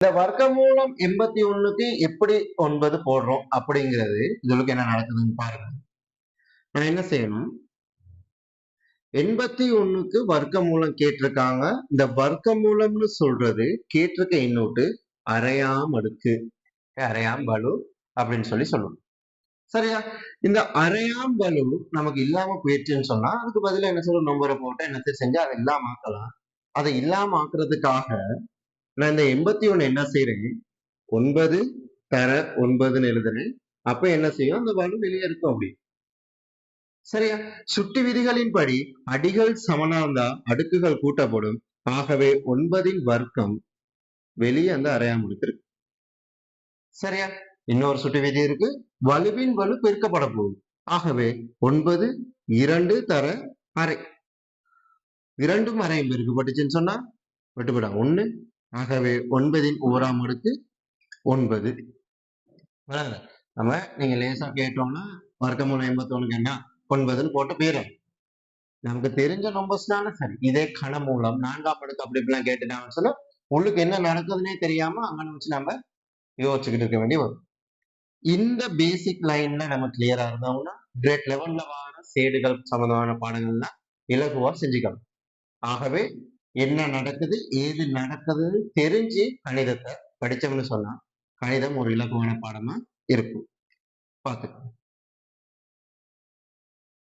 இந்த வர்க்கமூலம் எண்பத்தி ஒண்ணுக்கு எப்படி ஒன்பது போடுறோம் அப்படிங்கிறது இதுக்கு என்ன நடக்குதுன்னு பாருங்க. நான் என்ன செய்யணும்? எண்பத்தி ஒண்ணுக்கு வர்க்கமூலம் கேட்டிருக்காங்க. இந்த வர்க்கமூலம்னு சொல்றது கேட்டிருக்க இன்னொட்டு அரையாம் அடுக்கு. அரையாம் பலு அப்படின்னு சொல்லி சொல்லணும். சரியா? இந்த அரையாம் பலு நமக்கு இல்லாம போயிடுச்சுன்னு சொன்னா அதுக்கு பதிலா என்ன சொல்லணும் நம்பரை போட்டு என்னத்தை செஞ்சு அதை இல்லாம ஆக்கலாம். அதை இல்லாம ஆக்குறதுக்காக நான் இந்த எண்பத்தி ஒண்ணு என்ன செய்கிறேன் ஒன்பது தர ஒன்பதுன்னு எழுதுறேன். அப்ப என்ன செய்யும்? அந்த வலு வெளியே இருக்கும் அப்படி. சரியா? விதிகளின் விதிகளின்படி அடிகள் சமனா அடுக்குகள் கூட்டப்படும். ஆகவே ஒன்பதின் வர்க்கம் வெளியே அந்த அரையாம் இருக்கு. சரியா? இன்னொரு சுட்டு விதி இருக்கு. வலுவின் வலு பெருக்கப்பட போகுது. ஆகவே ஒன்பது இரண்டு தர அரை. இரண்டும் அரையும் பெருக்கப்பட்டுச்சுன்னு சொன்னா விட்டுவிடா ஒண்ணு ஆகவே ஒன்பதின் ஓராம் அடுக்கு ஒன்பது. நம்ம நீங்க லேசா கேட்டோம்னா வர்க்கமூலம் எண்பத்தி ஒண்ணுக்கு என்ன ஒன்பதுன்னு போட்டு போயிடும் நமக்கு தெரிஞ்ச நம்பர்ஸ்னால சரி இதே கணமூலம் நான்காம் அடுக்கு அப்படி இப்படிலாம் கேட்டுட்டாங்கன்னு சொன்னா உள்ளுக்கு என்ன நடக்குதுன்னே தெரியாம அங்கே வச்சு நம்ம யோசிச்சுக்கிட்டு இருக்க வேண்டிய வரும். இந்த பேசிக் லைன்ல நம்ம கிளியரா இருந்தோம்னா கிரேட் லெவல்ல வர சேடுகள் சம்பந்தமான பாடங்கள்லாம் இலகுவா செஞ்சுக்கலாம். ஆகவே என்ன நடக்குது ஏது நடக்குதுன்னு தெரிஞ்சு கணிதத்தை படிச்சோம்னு சொன்னால் கணிதம் ஒரு இலகுவான பாடமா இருக்கும். பார்த்துக்கோங்க